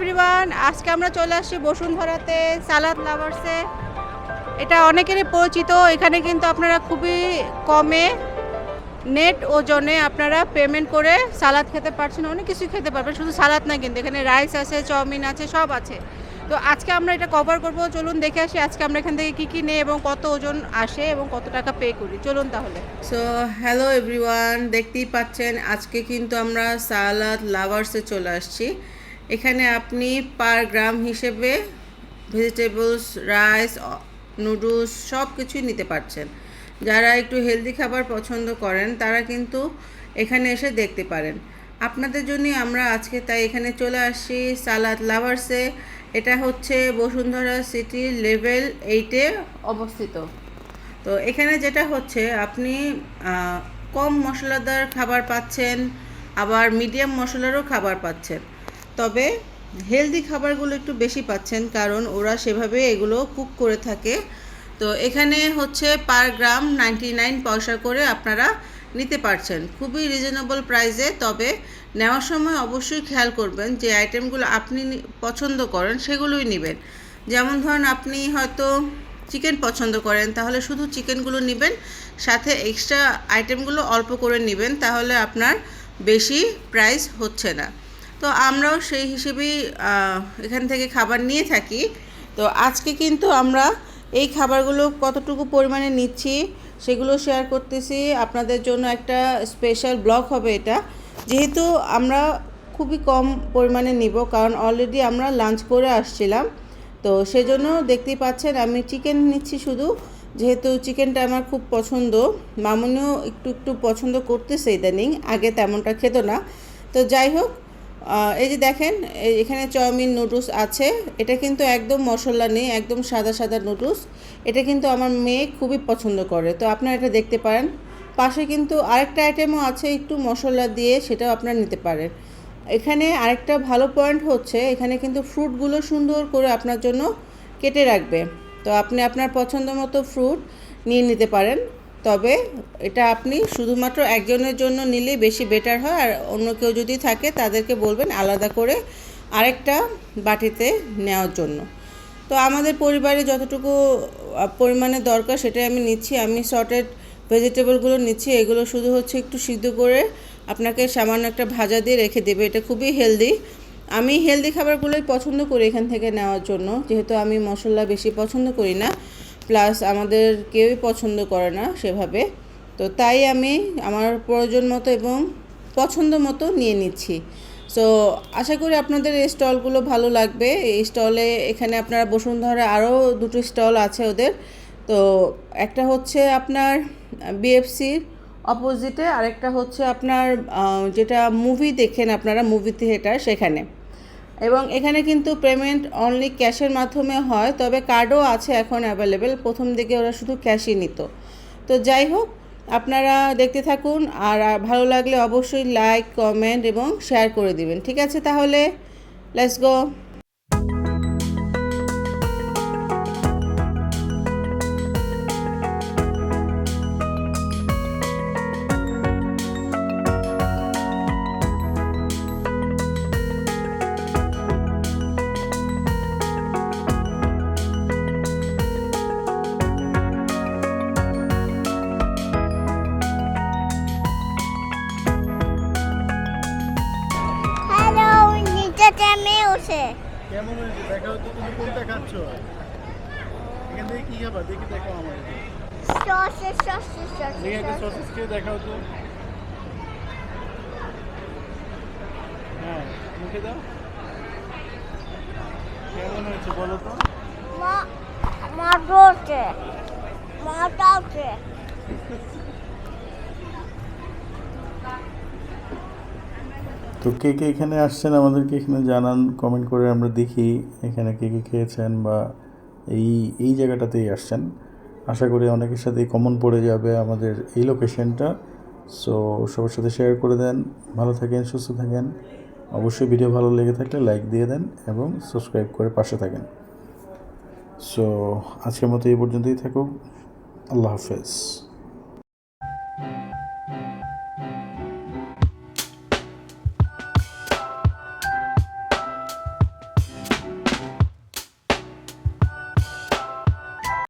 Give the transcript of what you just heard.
Everyone আজকে আমরা চলে আসছি বসুন্ধরাতে, সালাদ লাভার্সে এটা অনেকেরই পরিচিত, এখানে কিন্তু আপনারা খুবই কমে নেট ওজনে আপনারা পেমেন্ট করে সালাদ খেতে পারছেন, অনেক কিছু খেতে পারবেন, শুধু সালাদ না কিন্তু, এখানে রাইস আছে, চাউমিন আছে, সব আছে। তো আজকে আমরা এটা কভার করব, চলুন দেখে আসি আজকে আমরা এখান থেকে কী কী নেই এবং কত ওজন আসে এবং কত টাকা পে করি। চলুন তাহলে। সো হ্যালো এভরিওয়ান দেখতেই পাচ্ছেন, আজকে কিন্তু আমরা সালাদ লাভার্সে চলে আসছি। এখানে আপনি পার গ্রাম হিসেবে ভেজিটেবলস রাইস নুডলস সব কিছুই নিতে পারছেন। যারা একটু হেলদি খাবার পছন্দ করেন, তারা কিন্তু এখানে এসে দেখতে পারেন। আপনাদের জন্য আমরা আজকে তাই এখানে চলে আসছি সালাদ লাভার্সে এটা হচ্ছে বসুন্ধরা সিটির লেভেল এইটে অবস্থিত। তো এখানে যেটা হচ্ছে, আপনি কম মশলাদার খাবার পাচ্ছেন, আবার মিডিয়াম মশলারও খাবার পাচ্ছেন। তবে হেলদি খাবারগুলো একটু বেশি পাচ্ছেন, কারণ ওরা সেভাবে এগুলো কুক করে থাকে। তো এখানে হচ্ছে পার গ্রাম নাইনটি নাইন পয়সা করে আপনারা নিতে পারছেন। খুবই রিজনেবল প্রাইসে তবে নেওয়ার সময় অবশ্যই খেয়াল করবেন যে আইটেমগুলো আপনি পছন্দ করেন, সেগুলোই নেবেন। যেমন ধরুন আপনি হয়তো চিকেন পছন্দ করেন, তাহলে শুধু চিকেনগুলো নেবেন, সাথে এক্সট্রা আইটেমগুলো অল্প করে নেবেন, তাহলে আপনার বেশি প্রাইস হচ্ছে না। তো আমরাও সেই হিসেবেই এখান থেকে খাবার নিয়ে থাকি। তো আজকে কিন্তু আমরা এই খাবারগুলো কতটুকু পরিমাণে নিচ্ছি সেগুলো শেয়ার করতেছি। আপনাদের জন্য একটা স্পেশাল ব্লগ হবে এটা। যেহেতু আমরা খুবই কম পরিমাণে নিব, কারণ অলরেডি আমরা লাঞ্চ করে আসছিলাম। তো সেজন্য দেখতেই পাচ্ছেন, আমি চিকেন নিচ্ছি শুধু। যেহেতু চিকেনটা আমার খুব পছন্দ, মামুনিও একটু একটু পছন্দ করতেছে ইদানিং, আগে তেমনটা খেত না। তো যাই হোক এই যে দেখেন এখানে চাউমিন নুডলস আছে। এটা কিন্তু একদম মশলা নেই, একদম সাদা সাদা নুডলস এটা কিন্তু আমার মেয়ে খুবই পছন্দ করে। তো আপনারা এটা দেখতে পারেন। পাশে কিন্তু আরেকটা আইটেমও আছে, একটু মশলা দিয়ে সেটাও আপনারা নিতে পারেন। এখানে আরেকটা ভালো পয়েন্ট হচ্ছে, এখানে কিন্তু ফ্রুটগুলো সুন্দর করে আপনার জন্য কেটে রাখবে। তো আপনি আপনার পছন্দ মতো ফ্রুট নিয়ে নিতে পারেন। তবে এটা আপনি শুধুমাত্র একজনের জন্য নিলেই বেশি বেটার হয় আর অন্য কেউ যদি থাকে তাদেরকে বলবেন আলাদা করে আরেকটা বাটিতে নেওয়ার জন্য। তো আমাদের পরিবারে যতটুকু পরিমাণে দরকার সেটাই আমি নিচ্ছি। আমি সর্টেড ভেজিটেবলগুলো নিচ্ছি। এগুলো শুধু হচ্ছে একটু সিদ্ধ করে আপনাকে সামান্য একটা ভাজা দিয়ে রেখে দেবে। এটা খুবই হেলদি আমি হেলদি খাবারগুলোই পছন্দ করি এখান থেকে নেওয়ার জন্য। যেহেতু আমি মশলা বেশি পছন্দ করি না। প্লাস আমাদের কেউই পছন্দ করে না সেভাবে। তো তাই আমি আমার প্রয়োজন মতো এবং পছন্দ মতো নিয়ে নিচ্ছি। সো আশা করি আপনাদের এই স্টলগুলো ভালো লাগবে। এই স্টলে এখানে আপনারা বসুন্ধরা আরও দুটো স্টল আছে ওদের। তো একটা হচ্ছে আপনার বিএফসির অপোজিটে আরেকটা হচ্ছে আপনার যেটা মুভি দেখেন আপনারা মুভি থিয়েটার সেখানে। এবং এখানে কিন্তু পেমেন্ট অনলি ক্যাশের মাধ্যমে হয়, তবে কার্ডও আছে এখন অ্যাভেলেবেল প্রথম দিকে ওরা শুধু ক্যাশই নিত। তো যাই হোক, আপনারা দেখতে থাকুন, আর ভালো লাগলে অবশ্যই লাইক কমেন্ট এবং শেয়ার করে দিবেন। ঠিক আছে তাহলে? লেটস গো মেয়ে উঠে। কেমন হয়েছে? দেখাও তো তুমি কোনটা খাচ্ছ? এখান থেকে কি খাবার দেখি দেখাও আমার সসে সসে সসে দেখি একটা সসেস খেয়ে দেখাও তো। হ্যাঁ মুখে দাও। কেমন হয়েছে বলো তো? মা মা ডোটে মা ডাউটে তো কে কে এখানে আসছেন আমাদেরকে এখানে জানান কমেন্ট করে আমরা দেখি এখানে কে কে খেয়েছেন বা এই এই জায়গাটাতেই আসছেন। আশা করি অনেকের সাথে কমন পড়ে যাবে আমাদের এই লোকেশনটা সো সবার সাথে শেয়ার করে দেন, ভালো থাকেন, সুস্থ থাকেন। অবশ্যই ভিডিও ভালো লেগে থাকলে লাইক দিয়ে দেন এবং সাবস্ক্রাইব করে পাশে থাকেন। সো আজকের মতো এই পর্যন্তই থাকুক। আল্লাহ হাফেজ।